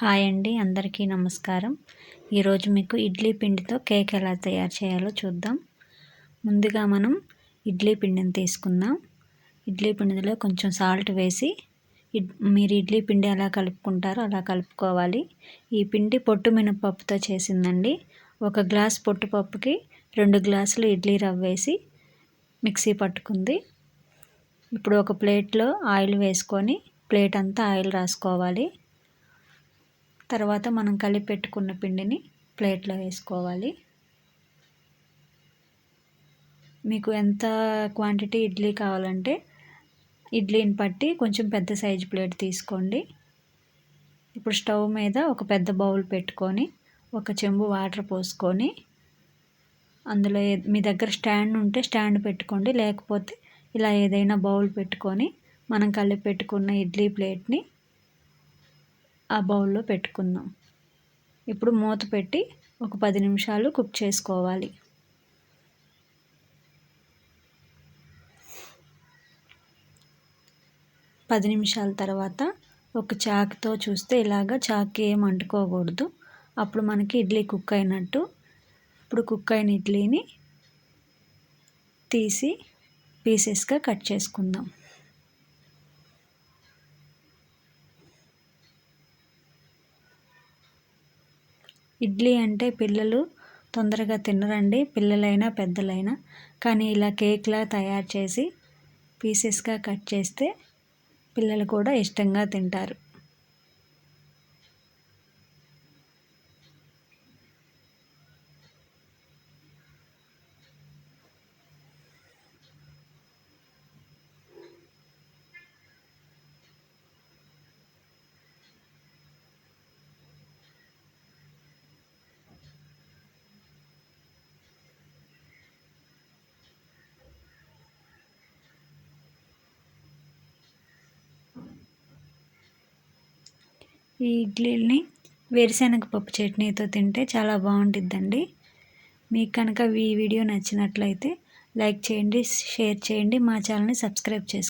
Hi అండి అందరికీ నమస్కారం. ఈరోజు మీకు ఇడ్లీ పిండితో కేక్ ఎలా తయారు చేయాలో చూద్దాం. ముందుగా మనం ఇడ్లీ పిండిని తీసుకుందాం. ఇడ్లీ పిండిలో కొంచెం సాల్ట్ వేసి మీరు ఇడ్లీ పిండి ఎలా కలుపుకుంటారో అలా కలుపుకోవాలి. ఈ పిండి పొట్టు మినపప్పుతో చేసిందండి. ఒక గ్లాస్ పొట్టుపప్పుకి రెండు గ్లాసులు ఇడ్లీ రవ్వ వేసి మిక్సీ పట్టుకుంది. ఇప్పుడు ఒక ప్లేట్లో ఆయిల్ వేసుకొని ప్లేట్ అంతా ఆయిల్ రాసుకోవాలి. తర్వాత మనం కలిపి పెట్టుకున్న పిండిని ప్లేట్లో వేసుకోవాలి. మీకు ఎంత క్వాంటిటీ ఇడ్లీ కావాలంటే ఇడ్లీని బట్టి కొంచెం పెద్ద సైజు ప్లేట్ తీసుకోండి. ఇప్పుడు స్టవ్ మీద ఒక పెద్ద బౌల్ పెట్టుకొని ఒక చెంబు వాటర్ పోసుకొని అందులో మీ దగ్గర స్టాండ్ ఉంటే స్టాండ్ పెట్టుకోండి. లేకపోతే ఇలా ఏదైనా బౌల్ పెట్టుకొని మనం కలిపి పెట్టుకున్న ఇడ్లీ ప్లేట్ని ఆ బౌల్లో పెట్టుకుందాం. ఇప్పుడు మూత పెట్టి ఒక పది నిమిషాలు కుక్ చేసుకోవాలి. పది నిమిషాల తర్వాత ఒక చాకుతో చూస్తే ఇలాగ చాకు ఏం అంటుకోకూడదు. అప్పుడు మనకి ఇడ్లీ కుక్ అయినట్టు. ఇప్పుడు కుక్ అయిన ఇడ్లీని తీసి పీసెస్గా కట్ చేసుకుందాం. ఇడ్లీ అంటే పిల్లలు తొందరగా తినరండి పిల్లలైనా పెద్దలైనా. కానీ ఇలా కేక్లా తయారు చేసి పీసెస్గా కట్ చేస్తే పిల్లలు కూడా ఇష్టంగా తింటారు. ఈ ఇడ్లీని వేరుశనగ పప్పు చట్నీతో తింటే చాలా బాగుంటుందండి. మీకు కనుక ఈ వీడియో నచ్చినట్లయితే లైక్ చేయండి షేర్ చేయండి మా ఛానల్ని సబ్స్క్రైబ్ చేసుకోండి.